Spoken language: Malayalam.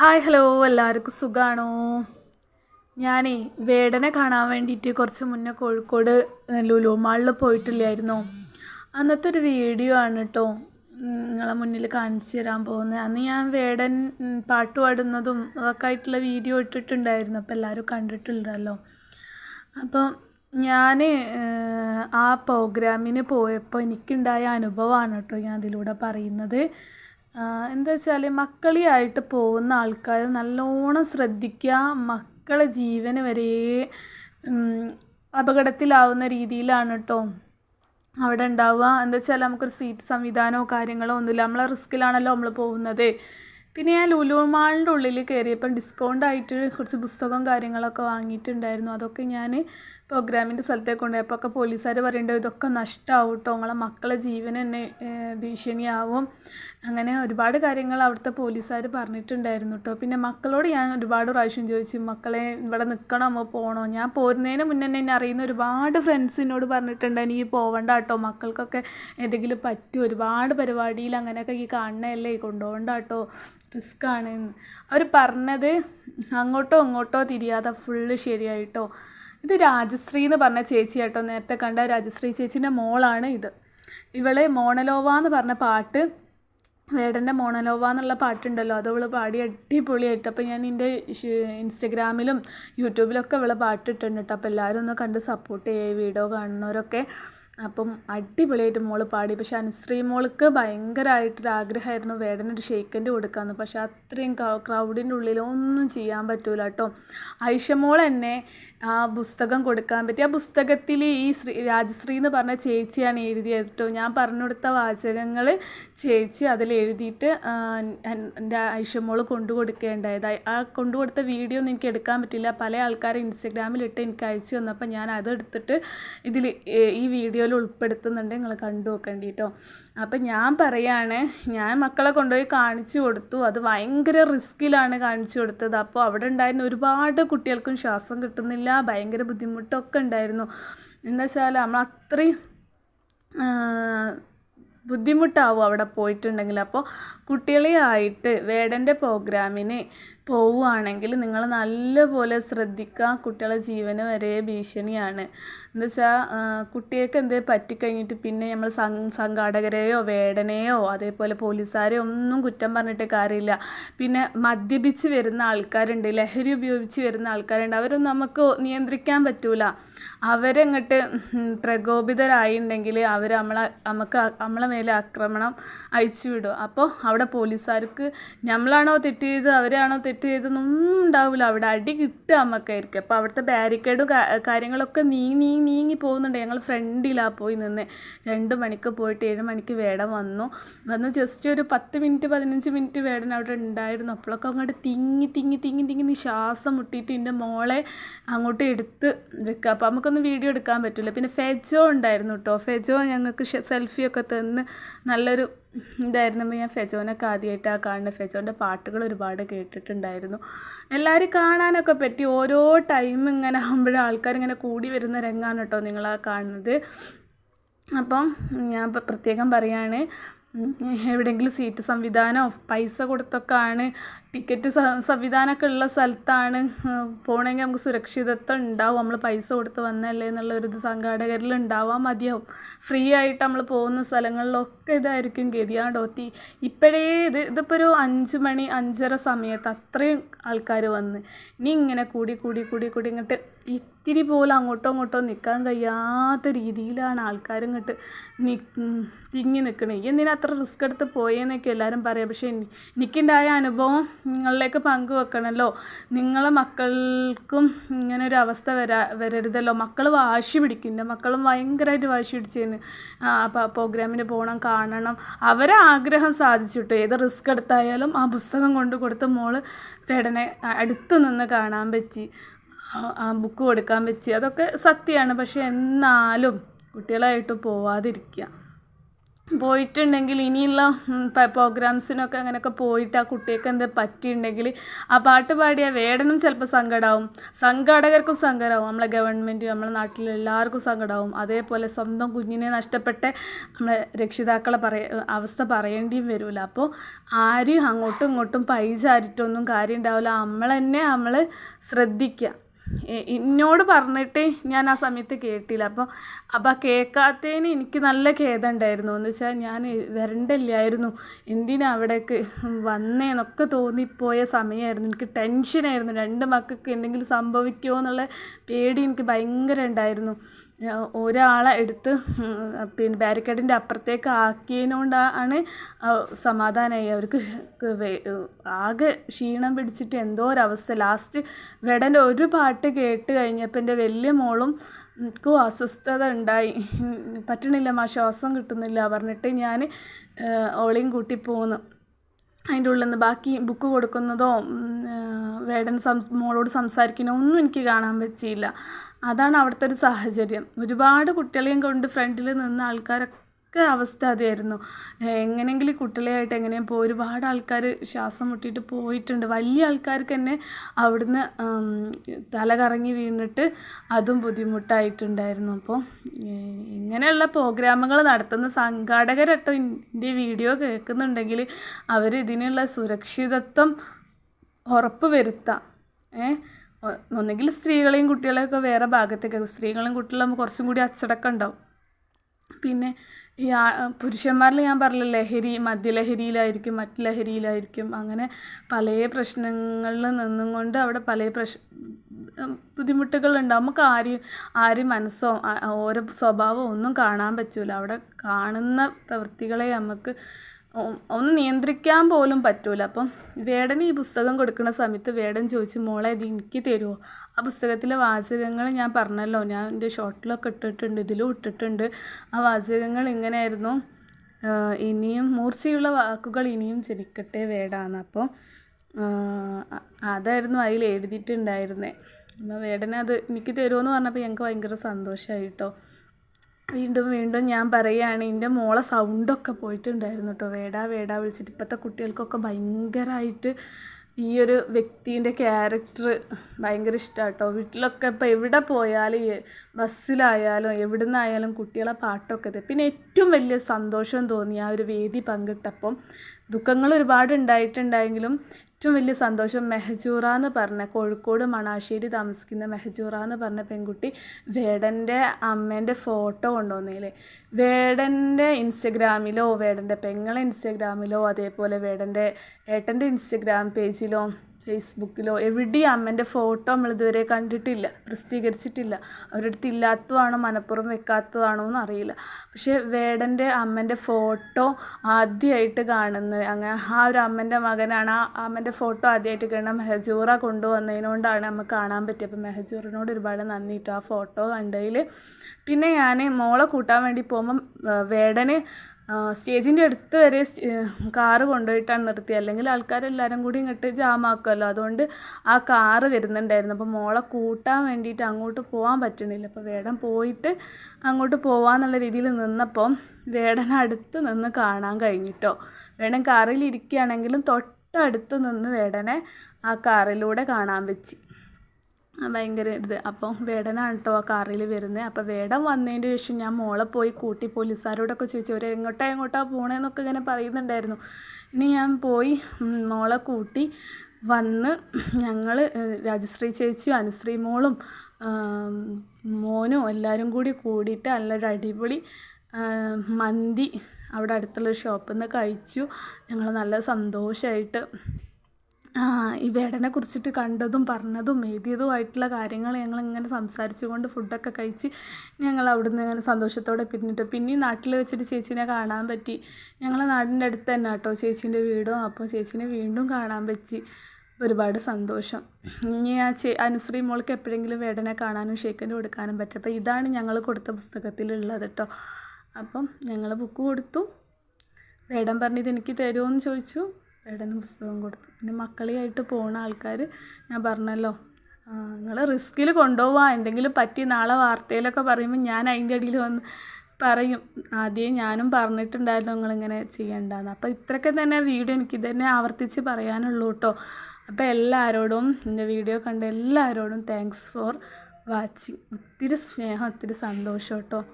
Hi hello. എല്ലാവർക്കും സുഖമാണോ ഞാനേ വേടനെ കാണാൻ വേണ്ടിയിട്ട് കുറച്ച് മുന്നേ കോഴിക്കോട് ലുലു മാളിൽ പോയിട്ടില്ലായിരുന്നോ അന്നത്തെ ഒരു വീഡിയോ ആണ് കേട്ടോ നിങ്ങളെ മുന്നിൽ കാണിച്ചു തരാൻ പോകുന്നത് അന്ന് ഞാൻ വേടൻ പാട്ട് പാടുന്നതും അതൊക്കെ ആയിട്ടുള്ള വീഡിയോ ഇട്ടിട്ടുണ്ടായിരുന്നു. അപ്പോൾ എല്ലാവരും കണ്ടിട്ടുണ്ടല്ലോ. അപ്പോൾ ഞാൻ ആ പ്രോഗ്രാമിന് പോയപ്പോൾ എനിക്കുണ്ടായ അനുഭവമാണ് കേട്ടോ ഞാൻ അതിലൂടെ പറയുന്നത്. എന്താ വെച്ചാൽ മക്കളിയായിട്ട് പോകുന്ന ആൾക്കാർ നല്ലോണം ശ്രദ്ധിക്കുക മക്കളെ ജീവന് വരെ അപകടത്തിലാവുന്ന രീതിയിലാണ് കേട്ടോ അവിടെ ഉണ്ടാവുക. എന്താ വെച്ചാൽ നമുക്കൊരു സീറ്റ് സംവിധാനമോ കാര്യങ്ങളോ ഒന്നുമില്ല. നമ്മളെ റിസ്ക്കിലാണല്ലോ നമ്മൾ പോകുന്നത്. പിന്നെ ഞാൻ ലുലു മാളിന്റെ ഉള്ളിൽ കയറിയപ്പം ഡിസ്കൗണ്ട് ആയിട്ട് കുറച്ച് പുസ്തകം കാര്യങ്ങളൊക്കെ വാങ്ങിയിട്ടുണ്ടായിരുന്നു. അതൊക്കെ ഞാൻ പ്രോഗ്രാമിന്റെ സ്ഥലത്തേക്ക് കൊണ്ടുപോയപ്പോൾ ഒക്കെ പോലീസുകാർ പറയുന്നുണ്ട് ഇതൊക്കെ നഷ്ടമാവും കേട്ടോ നിങ്ങളെ മക്കളെ ജീവൻ തന്നെ ഭീഷണിയാവും. അങ്ങനെ ഒരുപാട് കാര്യങ്ങൾ അവിടുത്തെ പോലീസുകാർ പറഞ്ഞിട്ടുണ്ടായിരുന്നു കേട്ടോ പിന്നെ മക്കളോട് ഞാൻ ഒരുപാട് പ്രാവശ്യം ചോദിച്ചു മക്കളെ ഇവിടെ നിൽക്കണമോ പോകണോ ഞാൻ പോരുന്നതിന് മുന്നേ എന്നെ അറിയുന്ന ഒരുപാട് ഫ്രണ്ട്സിനോട് പറഞ്ഞിട്ടുണ്ട് എനിക്ക് പോവണ്ട കേട്ടോ മക്കൾക്കൊക്കെ എന്തെങ്കിലും പറ്റും. ഒരുപാട് പരിപാടിയിൽ അങ്ങനെയൊക്കെ ഈ കാണണല്ലേ കൊണ്ടുപോകണ്ട കേട്ടോ ആണ് അവർ പറഞ്ഞത് അങ്ങോട്ടോ ഇങ്ങോട്ടോ തിരിയാതെ ഫുള്ള് ശരിയായിട്ടോ ഇത് രാജശ്രീ എന്ന് പറഞ്ഞ ചേച്ചി കേട്ടോ. നേരത്തെ കണ്ട രാജശ്രീ ചേച്ചീന്റെ മോളാണ് ഇത്. ഇവളെ മോണലോവ എന്ന് പറഞ്ഞ പാട്ട് വേടന്റെ മോണലോവ എന്നുള്ള പാട്ടുണ്ടല്ലോ. അത് അവൾ പാടി അടിപൊളിയായിട്ട്. അപ്പോൾ ഞാൻ എന്റെ ഇൻസ്റ്റഗ്രാമിലും യൂട്യൂബിലൊക്കെ അവളെ പാട്ടിട്ടുണ്ട് കേട്ടോ. അപ്പോൾ എല്ലാവരും ഒന്ന് കണ്ട് സപ്പോർട്ട് ചെയ്യുക വീഡിയോ കാണുന്നവരൊക്കെ. അപ്പം അടിപൊളിയായിട്ട് മോൾ പാടി. പക്ഷെ അനുശ്രീ മോൾക്ക് ഭയങ്കരമായിട്ടൊരു ആഗ്രഹമായിരുന്നു വേടനൊരു ഷെയ്ക്കൻഡ് കൊടുക്കാമെന്ന് പക്ഷെ അത്രയും ക്രൗഡിന്റെ ഉള്ളിൽ ഒന്നും ചെയ്യാൻ പറ്റൂല കേട്ടോ ഐഷമോൾ തന്നെ ആ പുസ്തകം കൊടുക്കാൻ പറ്റി. ആ പുസ്തകത്തിൽ ഈ ശ്രീ രാജശ്രീ എന്ന് പറഞ്ഞ ചേച്ചിയാണ് എഴുതിയത് കേട്ടോ ഞാൻ പറഞ്ഞു കൊടുത്ത വാചകങ്ങൾ ചേച്ചി അതിൽ എഴുതിയിട്ട് ആ, ഐഷ എന്റെ ഐഷമോൾ കൊണ്ടു കൊടുക്കേണ്ടായത്. ആ കൊണ്ടു കൊടുത്ത വീഡിയോ ഒന്നും എനിക്ക് എടുക്കാൻ പറ്റില്ല. പല ആൾക്കാരും ഇൻസ്റ്റഗ്രാമിലിട്ട് എനിക്ക് അയച്ചു തന്നപ്പോൾ ഞാൻ അതെടുത്തിട്ട് ഇതിൽ ഈ വീഡിയോയിൽ ഉൾപ്പെടുത്തുന്നുണ്ട് നിങ്ങൾ കണ്ടു നോക്കേണ്ടി കേട്ടോ അപ്പം ഞാൻ പറയാണ് ഞാൻ മക്കളെ കൊണ്ടുപോയി കാണിച്ചു കൊടുത്തു. അത് ഭയങ്കര റിസ്കിലാണ് കാണിച്ചു കൊടുത്തത്. അപ്പോൾ അവിടെ ഉണ്ടായിരുന്ന ഒരുപാട് കുട്ടികൾക്കും ശ്വാസം കിട്ടുന്നില്ല ഭയങ്കര ബുദ്ധിമുട്ടൊക്കെ ഉണ്ടായിരുന്നു. എന്താ വെച്ചാൽ നമ്മൾ അത്രയും ബുദ്ധിമുട്ടാവും അവിടെ പോയിട്ടുണ്ടെങ്കിൽ. അപ്പോൾ കുട്ടികളെയായിട്ട് വേടന്റെ പ്രോഗ്രാമിന് പോവുകയാണെങ്കിൽ നിങ്ങൾ നല്ലപോലെ ശ്രദ്ധിക്കുക. കുട്ടികളെ ജീവന് വരെ ഭീഷണിയാണ്. എന്ന് വെച്ചാൽ കുട്ടികൾക്ക് എന്തേ പറ്റിക്കഴിഞ്ഞിട്ട് പിന്നെ നമ്മൾ സംഘാടകരെയോ വേടനെയോ അതേപോലെ പോലീസുകാരെയോ ഒന്നും കുറ്റം പറഞ്ഞിട്ട് കാര്യമില്ല. പിന്നെ മദ്യപിച്ച് വരുന്ന ആൾക്കാരുണ്ട് ലഹരി ഉപയോഗിച്ച് വരുന്ന ആൾക്കാരുണ്ട്. അവരൊന്നും നമുക്ക് നിയന്ത്രിക്കാൻ പറ്റൂല. അവരങ്ങോട്ട് പ്രകോപിതരായിട്ടുണ്ടെങ്കിൽ അവർ നമ്മളെ നമുക്ക് നമ്മളെ മേലെ ആക്രമണം അയച്ചു വിടും അപ്പോൾ അവിടെ പോലീസുകാർക്ക് നമ്മളാണോ തെറ്റ് ചെയ്തത് അവരാണോ തെറ്റ് ചെയ്തൊന്നും ഉണ്ടാവില്ല അവിടെ അടി കിട്ടുക നമുക്കായിരിക്കും അപ്പോൾ അവിടുത്തെ ബാരിക്കേഡും കാര്യങ്ങളൊക്കെ നീങ്ങി നീങ്ങി നീങ്ങി പോകുന്നുണ്ട്. ഞങ്ങൾ ഫ്രണ്ടിലാണ് പോയി നിന്ന്. രണ്ട് മണിക്ക് പോയിട്ട് ഏഴ് മണിക്ക് വേടം വന്നു. വന്ന് ജസ്റ്റ് ഒരു പത്ത് മിനിറ്റ് പതിനഞ്ച് മിനിറ്റ് വേടൻ അവിടെ ഉണ്ടായിരുന്നു. അപ്പോഴൊക്കെ അങ്ങോട്ട് തിങ്ങി തിങ്ങി തിങ്ങി തിങ്ങി നീ ശ്വാസം മുട്ടിയിട്ട് എന്റെ മോളെ അങ്ങോട്ട് എടുത്ത് വെക്കുക. അപ്പോൾ നമുക്കൊന്നും വീഡിയോ എടുക്കാൻ പറ്റില്ല പിന്നെ ഫെജോ ഉണ്ടായിരുന്നു കേട്ടോ ഫെജോ ഞങ്ങൾക്ക് സെൽഫിയൊക്കെ തന്ന് നല്ലൊരു ഇതായിരുന്നു അപ്പോൾ ഞാൻ ഫെജോനൊക്കെ ആദ്യമായിട്ടാണ് കാണുന്ന. ഫെജോന്റെ പാട്ടുകൾ ഒരുപാട് കേട്ടിട്ടുണ്ടായിരുന്നു. എല്ലാവരും കാണാനൊക്കെ പറ്റി. ഓരോ ടൈം ഇങ്ങനെ ആകുമ്പോഴും ആൾക്കാർ ഇങ്ങനെ കൂടി വരുന്ന രംഗമാണ് കേട്ടോ നിങ്ങളാ കാണുന്നത്. അപ്പം ഞാൻ പ്രത്യേകം പറയുകയാണ് എവിടെയെങ്കിലും സീറ്റ് സംവിധാനമോ പൈസ കൊടുത്തൊക്കെ ആണ് ടിക്കറ്റ് സംവിധാനമൊക്കെ ഉള്ള സ്ഥലത്താണ് പോകണമെങ്കിൽ നമുക്ക് സുരക്ഷിതത്വം ഉണ്ടാവും. നമ്മൾ പൈസ കൊടുത്ത് വന്നല്ലേ എന്നുള്ളൊരു ഇത് സംഘാടകരിൽ ഉണ്ടാവാൻ മതിയാവും. ഫ്രീ ആയിട്ട് നമ്മൾ പോകുന്ന സ്ഥലങ്ങളിലൊക്കെ ഇതായിരിക്കും ഗതിയാണ്ടോ തീ ഇപ്പോഴേ ഇത് ഇതിപ്പോൾ ഒരു അഞ്ച് മണി അഞ്ചര സമയത്ത് അത്രയും ആൾക്കാർ വന്ന്. ഇനി ഇങ്ങനെ കൂടി കൂടി കൂടി കൂടി ഇങ്ങോട്ട് ഇത്തിരി പോലും അങ്ങോട്ടോ അങ്ങോട്ടോ നിൽക്കാൻ കഴിയാത്ത രീതിയിലാണ് ആൾക്കാർ ഇങ്ങോട്ട് നി തിങ്ങി നിൽക്കണേ എന്തിനാ അത്ര റിസ്ക് എടുത്ത് പോയെന്നൊക്കെ എല്ലാവരും പറയാം. പക്ഷേ എനി- എനിക്കുണ്ടായ അനുഭവം നിങ്ങളിലേക്ക് പങ്കുവെക്കണമല്ലോ നിങ്ങളെ മക്കൾക്കും ഇങ്ങനെ ഒരു അവസ്ഥ വരാ വരരുതല്ലോ. മക്കൾ വാശി പിടിക്കും എന്റെ മക്കളും ഭയങ്കരമായിട്ട് വാശി പിടിച്ചതിന് അപ്പോൾ പ്രോഗ്രാമിന് പോകണം കാണണം. അവരെ ആഗ്രഹം സാധിച്ചിട്ട്? ഏത് റിസ്ക് എടുത്തായാലും ആ പുസ്തകം കൊണ്ട് കൊടുത്ത് മോൾ പേടനെ അടുത്ത് നിന്ന് കാണാൻ പറ്റി. ആ ബുക്ക് കൊടുക്കാൻ പറ്റി. അതൊക്കെ സത്യമാണ്. പക്ഷെ എന്നാലും കുട്ടികളായിട്ട് പോവാതിരിക്കുക. പോയിട്ടുണ്ടെങ്കിൽ ഇനിയുള്ള പ്രോഗ്രാംസിനൊക്കെ അങ്ങനെയൊക്കെ പോയിട്ട് ആ കുട്ടിയൊക്കെ എന്ത് പറ്റിയിട്ടുണ്ടെങ്കിൽ ആ പാട്ട് പാടിയ വേടനും ചിലപ്പോൾ സങ്കടമാവും സംഘാടകർക്കും സങ്കടമാവും നമ്മളെ ഗവൺമെന്റ് നമ്മളെ നാട്ടിൽ എല്ലാവർക്കും സങ്കടമാവും അതേപോലെ സ്വന്തം കുഞ്ഞിനെ നഷ്ടപ്പെട്ട നമ്മളെ രക്ഷിതാക്കളെ പറയ അവസ്ഥ പറയേണ്ടിയും വരില്ല അപ്പോൾ ആരും അങ്ങോട്ടും ഇങ്ങോട്ടും പൈ ചാരിട്ടൊന്നും കാര്യം ഉണ്ടാവില്ല നമ്മൾ തന്നെ നമ്മൾ ശ്രദ്ധിക്കുക എന്നോട് പറഞ്ഞിട്ട് ഞാൻ ആ സമയത്ത് കേട്ടില്ല. അപ്പോൾ അപ്പോൾ ആ കേൾക്കാത്തതിന് എനിക്ക് നല്ല ഖേദം ഉണ്ടായിരുന്നു എന്ന് വെച്ചാൽ ഞാൻ വരണ്ടില്ലായിരുന്നു. എന്തിനാ അവിടേക്ക് വന്നേന്നൊക്കെ തോന്നിപ്പോയ സമയമായിരുന്നു എനിക്ക് ടെൻഷനായിരുന്നു. രണ്ട് മക്കൾക്ക് എന്തെങ്കിലും സംഭവിക്കുമോ എന്നുള്ള പേടി എനിക്ക് ഭയങ്കര ഉണ്ടായിരുന്നു ഒരാളെ എടുത്ത് പിന്നെ ബാരിക്കേഡിന്റെ അപ്പുറത്തേക്ക് ആക്കിയതിനോണ്ടാണ് സമാധാനമായി അവർക്ക് ആകെ ക്ഷീണം പിടിച്ചിട്ട് എന്തോ ഒരവസ്ഥ. ലാസ്റ്റ് വെടന്റെ ഒരു പാട്ട് കേട്ട് കഴിഞ്ഞപ്പോൾ എന്റെ വലിയ മോളും എനിക്കും അസ്വസ്ഥത ഉണ്ടായി. പറ്റണില്ല മാ ശ്വാസം കിട്ടുന്നില്ല പറഞ്ഞിട്ട് ഞാൻ ഓളെയും കൂട്ടി പോന്നു. അതിന്റെ ഉള്ളിൽ നിന്ന് ബാക്കി ബുക്ക് കൊടുക്കുന്നതോ വേടൻ സം മോളോട് സംസാരിക്കണോ ഒന്നും എനിക്ക് കാണാൻ പറ്റിയില്ല. അതാണ് അവിടുത്തെ ഒരു സാഹചര്യം. ഒരുപാട് കുട്ടികളെയും കൊണ്ട് ഫ്രണ്ടിൽ നിന്ന് ആൾക്കാരൊക്കെ അവസ്ഥ അതായിരുന്നു. എങ്ങനെയെങ്കിലും കുട്ടികളെയായിട്ട് എങ്ങനെയും പോയി ഒരുപാട് ആൾക്കാർ ശ്വാസം മുട്ടിയിട്ട് പോയിട്ടുണ്ട്. വലിയ ആൾക്കാർക്ക് തന്നെ അവിടുന്ന് തല കറങ്ങി വീണിട്ട് അതും ബുദ്ധിമുട്ടായിട്ടുണ്ടായിരുന്നു. അപ്പോൾ ഇങ്ങനെയുള്ള പ്രോഗ്രാമുകൾ നടത്തുന്ന സംഘാടകരട്ടോ എന്റെ വീഡിയോ കേൾക്കുന്നുണ്ടെങ്കിൽ അവർ ഇതിനുള്ള സുരക്ഷിതത്വം ഉറപ്പ് വരുത്താം ഏ ഒ- ഒന്നുകിൽ സ്ത്രീകളെയും കുട്ടികളെയൊക്കെ വേറെ ഭാഗത്തേക്ക്. സ്ത്രീകളും കുട്ടികളും കുറച്ചും കൂടി അച്ചടക്കം ഉണ്ടാവും. പിന്നെ ഈ പുരുഷന്മാരിൽ ഞാൻ പറഞ്ഞ ലഹരി മദ്യലഹരിയിലായിരിക്കും മറ്റ് ലഹരിയിലായിരിക്കും അങ്ങനെ പല പ്രശ്നങ്ങളിൽ നിന്നും കൊണ്ട് അവിടെ പല പ്രശ് ബുദ്ധിമുട്ടുകളുണ്ടാവും നമുക്ക് ആരെയും ആരും മനസ്സോ ഓരോ സ്വഭാവമോ ഒന്നും കാണാൻ പറ്റില്ല അവിടെ കാണുന്ന പ്രവൃത്തികളെ നമുക്ക് ഒന്ന് നിയന്ത്രിക്കാൻ പോലും പറ്റൂല. അപ്പം വേടൻ ഈ പുസ്തകം കൊടുക്കുന്ന സമയത്ത് വേടൻ ചോദിച്ചു മോളെ ഇത് എനിക്ക് തരുമോ ആ പുസ്തകത്തിലെ വാചകങ്ങൾ ഞാൻ പറഞ്ഞല്ലോ. ഞാൻ എന്റെ ഷോർട്ടിലൊക്കെ ഇട്ടിട്ടുണ്ട് ഇതിലും ഇട്ടിട്ടുണ്ട്. ആ വാചകങ്ങൾ ഇങ്ങനെയായിരുന്നു. ഇനിയും മൂർച്ചയുള്ള വാക്കുകൾ ഇനിയും ജനിക്കട്ടെ വേടാന്ന്. അപ്പോൾ അതായിരുന്നു അതിൽ എഴുതിയിട്ടുണ്ടായിരുന്നത് അപ്പോൾ അത് എനിക്ക് തരുമെന്ന് പറഞ്ഞപ്പോൾ ഞങ്ങൾക്ക് ഭയങ്കര സന്തോഷമായി കേട്ടോ വീണ്ടും വീണ്ടും ഞാൻ പറയുകയാണ് എന്റെ മോളെ സൗണ്ടൊക്കെ പോയിട്ടുണ്ടായിരുന്നു കേട്ടോ വേടാ വേടാ വിളിച്ചിട്ട്. ഇപ്പോഴത്തെ കുട്ടികൾക്കൊക്കെ ഭയങ്കരമായിട്ട് ഈ ഒരു വ്യക്തിന്റെ ക്യാരക്ടർ ഭയങ്കര ഇഷ്ടമാണ് കേട്ടോ വീട്ടിലൊക്കെ ഇപ്പോൾ എവിടെ പോയാലും ബസ്സിലായാലും എവിടെ നിന്നായാലും കുട്ടികളെ പാട്ടൊക്കെ ഇത് പിന്നെ ഏറ്റവും വലിയ സന്തോഷം തോന്നി ആ ഒരു വേദി പങ്കിട്ടപ്പം ദുഃഖങ്ങൾ ഒരുപാട് ഉണ്ടായിട്ടുണ്ടായെങ്കിലും ഏറ്റവും വലിയ സന്തോഷം മെഹജൂറ എന്ന് പറഞ്ഞ കോഴിക്കോട് മണാശ്ശേരി താമസിക്കുന്ന മെഹജൂറ എന്ന് പറഞ്ഞ പെൺകുട്ടി വേടന്റെ അമ്മേന്റെ ഫോട്ടോ കൊണ്ടുവന്നേലേ. വേടന്റെ ഇൻസ്റ്റഗ്രാമിലോ വേടന്റെ പെങ്ങളെ ഇൻസ്റ്റഗ്രാമിലോ അതേപോലെ വേടന്റെ ഏട്ടന്റെ ഇൻസ്റ്റഗ്രാം പേജിലോ ഫേസ്ബുക്കിലോ എവിടെയും അമ്മേന്റെ ഫോട്ടോ നമ്മൾ ഇതുവരെ കണ്ടിട്ടില്ല പ്രസിദ്ധീകരിച്ചിട്ടില്ല. അവരുടെ അടുത്ത് ഇല്ലാത്തതാണോ മനഃപ്പുറം വെക്കാത്തതാണോ എന്ന് അറിയില്ല. പക്ഷേ വേടന്റെ അമ്മേന്റെ ഫോട്ടോ ആദ്യമായിട്ട് കാണുന്നത് അങ്ങനെ ആ ഒരു അമ്മന്റെ മകനാണ്. ആ അമ്മന്റെ ഫോട്ടോ ആദ്യമായിട്ട് കാണുന്ന മെഹജൂറ കൊണ്ടുവന്നതിനോണ്ടാണ് നമുക്ക് കാണാൻ പറ്റിയത്. അപ്പോൾ മെഹജൂറിനോട് ഒരുപാട് നന്ദി ആ ഫോട്ടോ കണ്ടതിൽ. പിന്നെ ഞാൻ മോളെ കൂട്ടാൻ വേണ്ടി പോകുമ്പം വേടന് സ്റ്റേജിന്റെ അടുത്ത് വരെ കാറ് കൊണ്ടുപോയിട്ടാണ് നിർത്തിയത് അല്ലെങ്കിൽ ആൾക്കാരെല്ലാവരും കൂടി ഇങ്ങോട്ട് ജാമാക്കുമല്ലോ അതുകൊണ്ട് ആ കാറ് വരുന്നുണ്ടായിരുന്നു. അപ്പോൾ മോളെ കൂട്ടാൻ വേണ്ടിയിട്ട് അങ്ങോട്ട് പോകാൻ പറ്റുന്നില്ല. അപ്പോൾ വേടൻ പോയിട്ട് അങ്ങോട്ട് പോവാന്നുള്ള രീതിയിൽ നിന്നപ്പോൾ വേടൻ അടുത്ത് നിന്ന് കാണാൻ കഴിഞ്ഞിട്ടോ. വേടൻ കാറിൽ ഇരിക്കുകയാണെങ്കിലും തൊട്ടടുത്ത് നിന്ന് വേടനെ ആ കാറിലൂടെ കാണാൻ വെച്ച്. ഭയങ്കര ഇത്. അപ്പോൾ വേടനാണ് കേട്ടോ ആ കാറിൽ വരുന്നത് അപ്പോൾ വേടം വന്നതിന്റെ ശേഷം ഞാൻ മോളെ പോയി കൂട്ടി പോലീസുകാരോടൊക്കെ ചോദിച്ചു അവർ എങ്ങോട്ടാ എങ്ങോട്ടാ പോണേന്നൊക്കെ ഇങ്ങനെ പറയുന്നുണ്ടായിരുന്നു. ഇനി ഞാൻ പോയി മോളെ കൂട്ടി വന്ന് ഞങ്ങൾ രാജശ്രീ ചേച്ചിയും അനുശ്രീ മോളും മോനും എല്ലാവരും കൂടി കൂടിയിട്ട് നല്ലൊരു അടിപൊളി മന്തി അവിടെ അടുത്തുള്ള ഷോപ്പിൽ നിന്ന് കഴിച്ചു. ഞങ്ങൾ നല്ല സന്തോഷമായിട്ട് ഈ വേടനെ കുറിച്ചിട്ട് കണ്ടതും പറഞ്ഞതും എഴുതിയതുമായിട്ടുള്ള കാര്യങ്ങൾ ഞങ്ങൾ ഇങ്ങനെ സംസാരിച്ചുകൊണ്ട് ഫുഡൊക്കെ കഴിച്ച് ഞങ്ങൾ അവിടുന്ന് ഇങ്ങനെ സന്തോഷത്തോടെ പിന്നിട്ട്. പിന്നെ നാട്ടിൽ വെച്ചിട്ട് ചേച്ചീനെ കാണാൻ പറ്റി. ഞങ്ങളെ നാടിന്റെ അടുത്ത് തന്നെ കേട്ടോ ചേച്ചീന്റെ വീടും. അപ്പോൾ ചേച്ചീനെ വീണ്ടും കാണാൻ പറ്റി. ഒരുപാട് സന്തോഷം. ഇനി ആ ചേ അനുശ്രീ മോൾക്ക് എപ്പോഴെങ്കിലും വേടനെ കാണാനും ഷേക്കന്റെ കൊടുക്കാനും പറ്റും. അപ്പോൾ ഇതാണ് ഞങ്ങൾ കൊടുത്ത പുസ്തകത്തിലുള്ളത് കേട്ടോ. അപ്പം ഞങ്ങൾ ബുക്ക് കൊടുത്തു. വേടൻ പറഞ്ഞിത് എനിക്ക് തരുമോ എന്ന് ചോദിച്ചു. വേടന് പുസ്തകം കൊടുത്തു. പിന്നെ മക്കളിയായിട്ട് പോണ ആൾക്കാർ ഞാൻ പറഞ്ഞല്ലോ നിങ്ങൾ റിസ്കിൽ കൊണ്ടുപോവാ എന്തെങ്കിലും പറ്റി നാളെ വാർത്തയിലൊക്കെ പറയുമ്പോൾ ഞാൻ അതിന്റെ അടിയിൽ വന്ന് പറയും. ആദ്യം ഞാനും പറഞ്ഞിട്ടുണ്ടായിരുന്നു നിങ്ങളിങ്ങനെ ചെയ്യണ്ടെന്ന്. അപ്പോൾ ഇത്രയൊക്കെ തന്നെ വീഡിയോ എനിക്ക് തന്നെ ആവർത്തിച്ച് പറയാനുള്ളൂ കേട്ടോ അപ്പോൾ എല്ലാവരോടും എന്റെ വീഡിയോ കണ്ട എല്ലാവരോടും താങ്ക്സ് ഫോർ വാച്ചിങ് ഒത്തിരി സ്നേഹം ഒത്തിരി സന്തോഷം കേട്ടോ